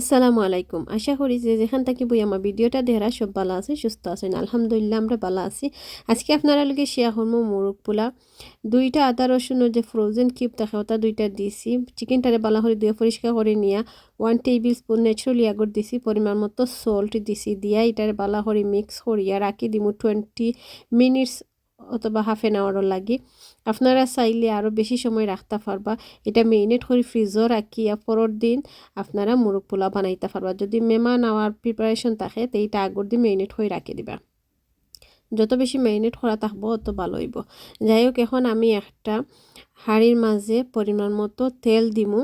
আসসালামু আলাইকুম। আশা করি যে যেখান থেকে বই আমার ভিডিওটা দেহরা সব ভালো আছে সুস্থ আছেন। আলহামদুলিল্লাহ, আমরা ভালো আছি। আজকে আপনারা লগে শেয়ার করব মুরগ পোলা। দুইটা আদা রসুনের যে ফ্রোজেন কিউব থাকে, ওটা দুইটা দিছি। চিকেনটারে বালা করে দিয়ে পরিষ্কার করে নিয়া ওয়ান টেবিল স্পুন ন্যাচুরালি আগর দিছি, পরিমাণ মতো সল্ট দিছি, দিয়া এটারে বালা করে মিক্স করিয়া রাখি দিমু টোয়েন্টি মিনিটস অথবা হাফ এন আওয়ারও লাগি। আপনারা চাইলে আরও বেশি সময় রাখতে পারবা। এটা মেরিনেট করে ফ্রিজও রাখিয়া পরের দিন আপনারা মুরগ পোলাও বানাইতে পারবা। যদি মেমা নেওয়ার প্রিপারেশন থাকে, তো এইটা আগর দিন মেরিনেট হয়ে রাখি দিবা। যত বেশি মেরিনেট করা থাকব, অত ভালো হইব। যাই হোক, এখন আমি একটা হাঁড়ির মাঝে পরিমাণ মতো তেল দিমু।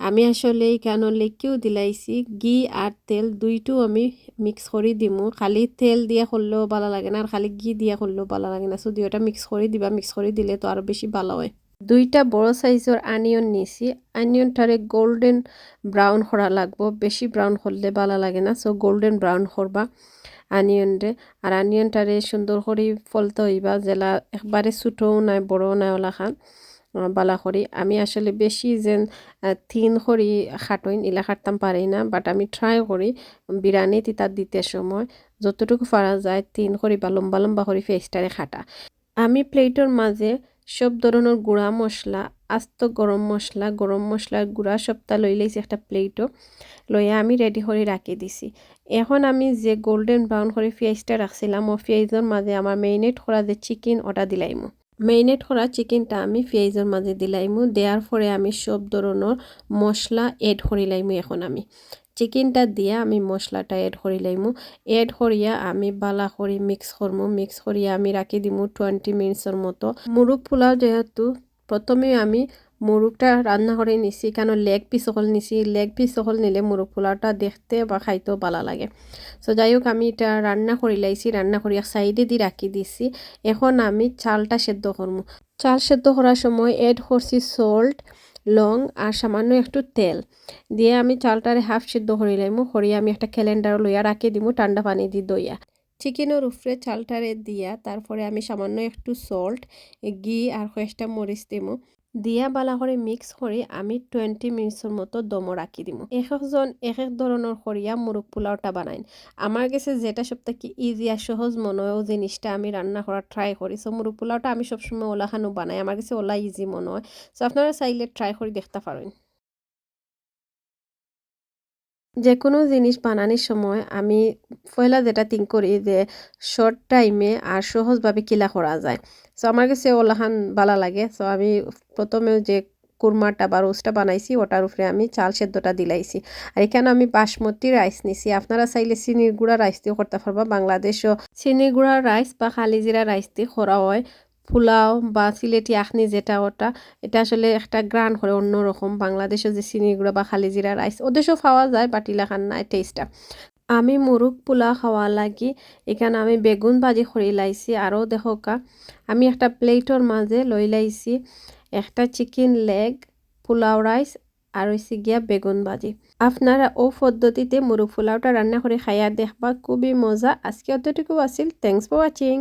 আমি আসলে কেন লেকিও দিলাইছি, ঘি আর তেল দুইটো আমি মিক্স করে দিমু। খালি তেল দিয়ে করলেও ভালো লাগে না, আর খালি ঘি দিয়ে করলেও ভালো লাগে না। শুধু ওটা মিক্স করে দিবা মিক্স করে দিলে তো আরও বেশি ভালো হয়। দুইটা বড় সাইজের আনিয়ন নিছি। আনিয়নটারে গোল্ডেন ব্রাউন করা লাগবো। বেশি ব্রাউন করলে ভালো লাগে না সো গোল্ডেন ব্রাউন করবা আনিয়নরে আর আনিয়নটারে সুন্দর করে ফলতে হইবা জেলা একবারে ছোটও নাই, বড়ও নাই ওলা খান বালা করি। আমি আসলে বেশি যেন থিন করি, খাটইন, ইলা খাটতাম পারি না বাট আমি ট্রাই করি, বিরিয়ানি, তিতা দিতে সময়। যতটুকু পারা যায় তিন করি বা লম্বা লম্বা করি ফেসটারে খাটা। আমি প্লেটের মাঝে সব ধরনের গুঁড়া মশলা, আস্ত গরম মশলা, গরম মশলার গুঁড়া সবটা লই লাইছি একটা প্লেটও লইয়া আমি রেডি করে, রাখি দিছি। এখন আমি যে গোল্ডেন ব্রাউন করে পেঁয়াজটা রাখছিলাম, ও পেঁয়াজের মাঝে আমার মেরিনেট করা যে চিকেন ওটা দিলাইমু। মেরিনেট করা চিকেনটা আমি পেঁয়াজের মাঝে দিলাইমু। দেওয়ার পরে আমি সব ধরনের মশলা এড করিলাইমু এখন আমি। চিকেনটা দিয়া আমি মশলাটা এড করিলাইমু এড করিয়া আমি বালা করি মিক্স করমু। মিক্স করিয়া আমি রাখি দিমু টোয়েন্টি মিনিটসের মতো। মুরগ পোলাও যেহেতু প্রথমে আমি মুরগটা রান্না করে নিছি, কেন লেগ পিস সকল নিছি, লেগ পিস সকল নিলে মুরগ পোলাওটা দেখতে বা খাইতেও ভালো লাগে। সো যাই হোক আমি এটা রান্না করি লাইছি রান্না করি সাইডে দিয়ে রাখি দিছি। এখন আমি চালটা সেদ্ধ করব চাল সেদ্ধ করার সময় এড করছি সল্ট লং আর সামান্য একটু তেল। দিয়ে আমি চালটারে হাফ সিদ্ধ করে লাইমু করিয়া আমি একটা ক্যালেন্ডার লইয়া রাখি দিমু ঠান্ডা পানি দিয়ে। দইয়া চিকেনের উপরে চালটারে দিয়া তারপরে আমি সামান্য একটু সল্ট ঘি আর কয়েকটা মরিচ দিমু। দিয়া বালা করে মিক্স করে আমি টুৱেণ্টি মিনিটসের মতো দমো রাখি দিব এক একজন এক এক ধরনের করিয়া মুরগ পোলাওটা বানাইন আমার কাছে যেটা সব থেকে ইজি আর সহজ মনে হয় জিনিসটা আমি রান্না করার ট্রাই করি সো মুরগ পোলাওটা আমি সবসময় ওলাখানো বানাই। আমার কাছে ওলা ইজি মনে হয় সো আপনারা চাইলে ট্রাই করে দেখতে পারেন যে কোনো জিনিস বানানোর সময় আমি পয়লা যেটা থিঙ্ক করি যে শর্ট টাইমে আর সহজভাবে কিলা করা যায়। সো আমার কাছে ওলাহান ভালো লাগে। সো আমি প্রথমে যে কুরমাটা বা রোস্টটা বানাইছি, ওটার উপরে আমি চাল সেদ্ধটা দিলাইছি। আর এখানে আমি বাসমতি রাইস নিছি। আপনারা চাইলে চিনির গুঁড়া রাইস দিয়েও করতে পারবা। বাংলাদেশও চিনির গুঁড়া রাইস বা খালিজিরা রাইস দিয়ে করা হয়। পোলাও বা সিলেটি আখনি যেটা ওটা, এটা আসলে একটা গ্রান করে অন্যরকম। বাংলাদেশে যে চিনিগুড়া বা খালি জিরা রাইস ওদেশও খাওয়া যায় বাট নাই টেস্টটা আমি মুরগ পোলা খাওয়া লাগি, এখানে আমি বেগুন ভাজি খড়ি লাইছি, আরও দেখোকা আমি একটা প্লেটর মাঝে লই লাইছি, একটা চিকেন লেগ, পোলাও রাইস আর হয়েছে গিয়া বেগুন ভাজি। আপনারা ও পদ্ধতিতে মুরগ পোলাওটা রান্না করে খাইয়া দেখবা, খুবই মজা। আজকে অতটুকু আছিল থ্যাংকস ফর ওয়াচিং